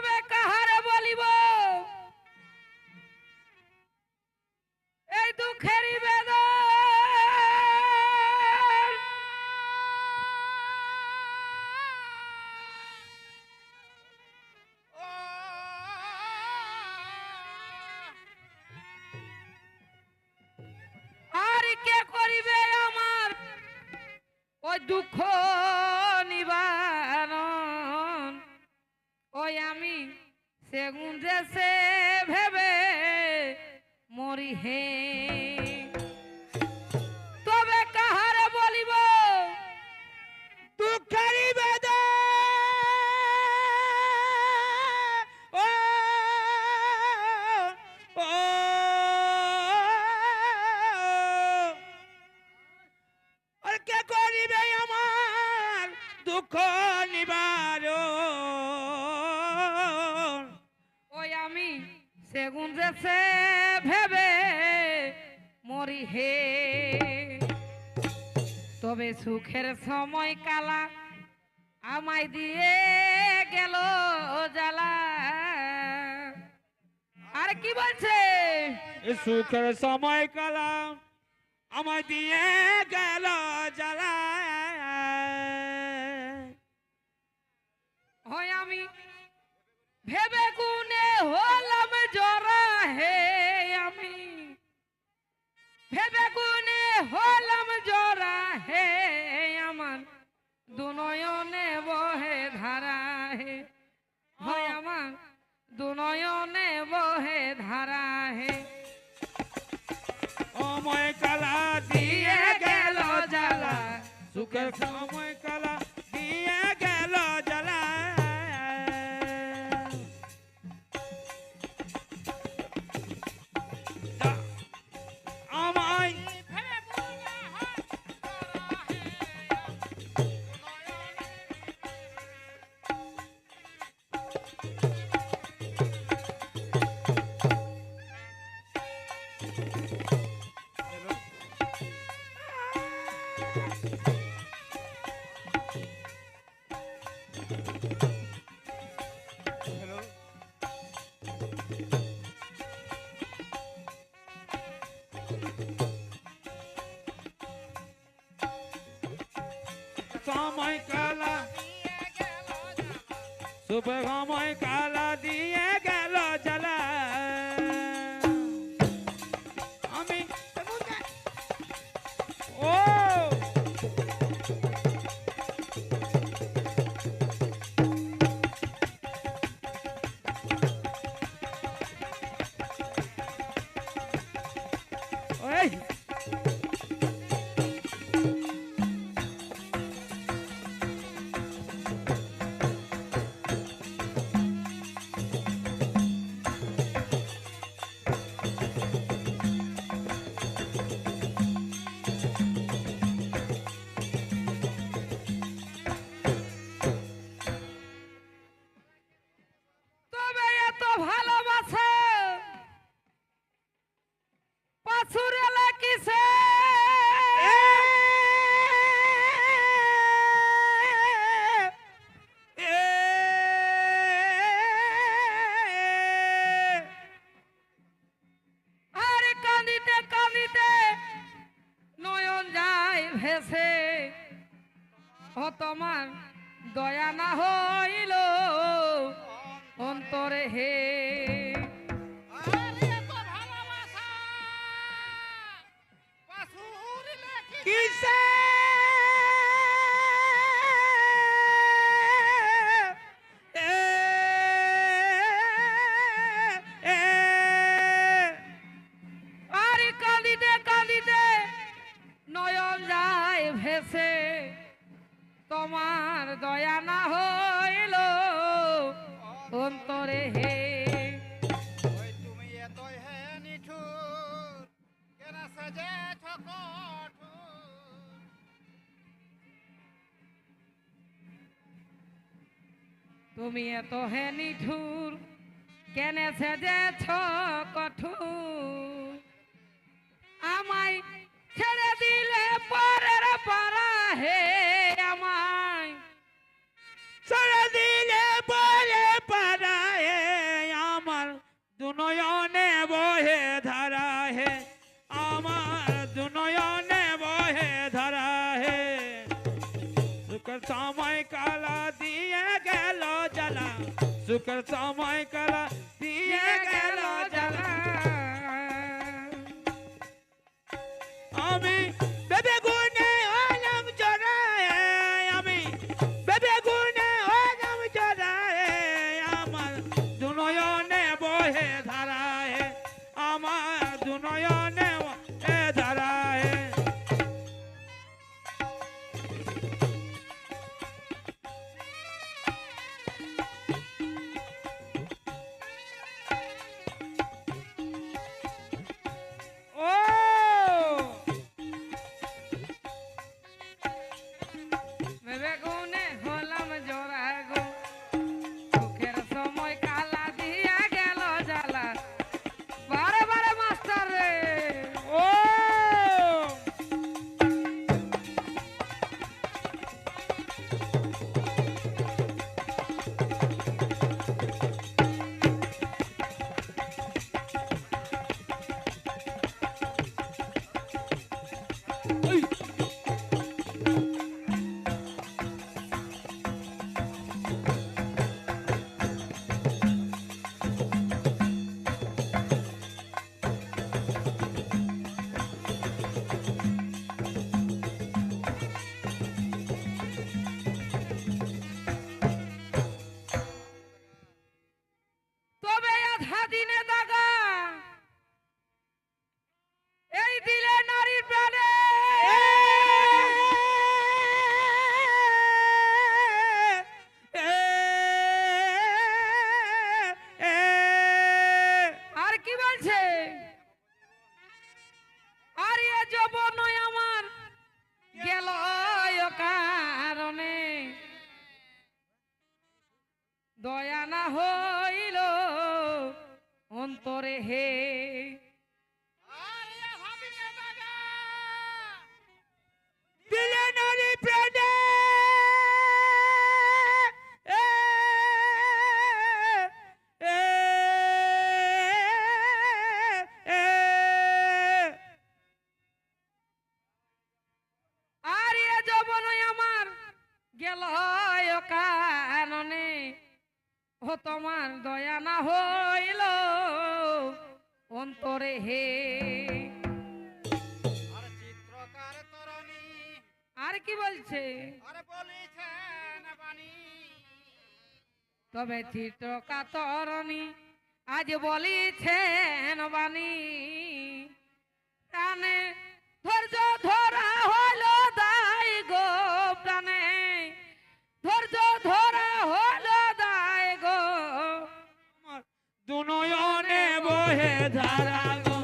তবে কাহারে বলিব? এই দুঃখেরই বেদন আর কে করিবে আমার? ওই দুঃখ দেশে ভেবে মরি হে তবে কাহারে বলিব? দুঃখেরই আর কে করিবে আমার দুঃখ? সেগুন দেশে ভেবে মরি হে তবে সুখের সময় কালা আমায় দিয়ে গেল জ্বালা। আর কি বলছে? সুখের সময় কালাম আমায় দিয়ে গেল জ্বালা। হয় আমি ভেবে গুনে হলাম দুনয়নে বহে ধারা হে। হয় আমার দুনয়নে বহে ধারা হে। সময় কালা দিয়ে গেল জ্বালা। সুখের সময় সময় কালা শুভ সময় কালা দিয়ে গেল জ্বালা। ভেসে ও তোমার দয়া না হইল অন্তরে হে তোমার দয়া না হইল অন্তরে হে। তুমি এতই হে নিঠুর কেন তুমি এত হে নিঠুর কেনে সেজেছ কঠোর? আমায় ছেড়ে দিলে পারা হে আমায়। সারা দিলে বলে পারায় আমার দুনয়নে বহে ধারা হে আমার দুনয়নে বহে ধারা হে সুখের সময় কালা দিয়ে গেল জলা সুখের সময় কালা দিয়ে গেল জলা আমি দুনয়নে বহে ধারায় তবে আধা দিনে দাগা। এই দিলে নারীর প্রাণে। আর কি বলছে? দয়া না হইল অন্তরে হে। আরে ভাবি না দাদা দিলে নারী প্রাণে এ, এ, এ, আর এ যৌবন আমার গেল কারণে ও তোমার দয়া না হইল অন্তরে হে। আরে কি বলছে? তবে চিত্রকা তরণী আজ বলিছেন বাণী। প্রাণে ধৈর্য ধরা দুনয়নে বহে ধারা গো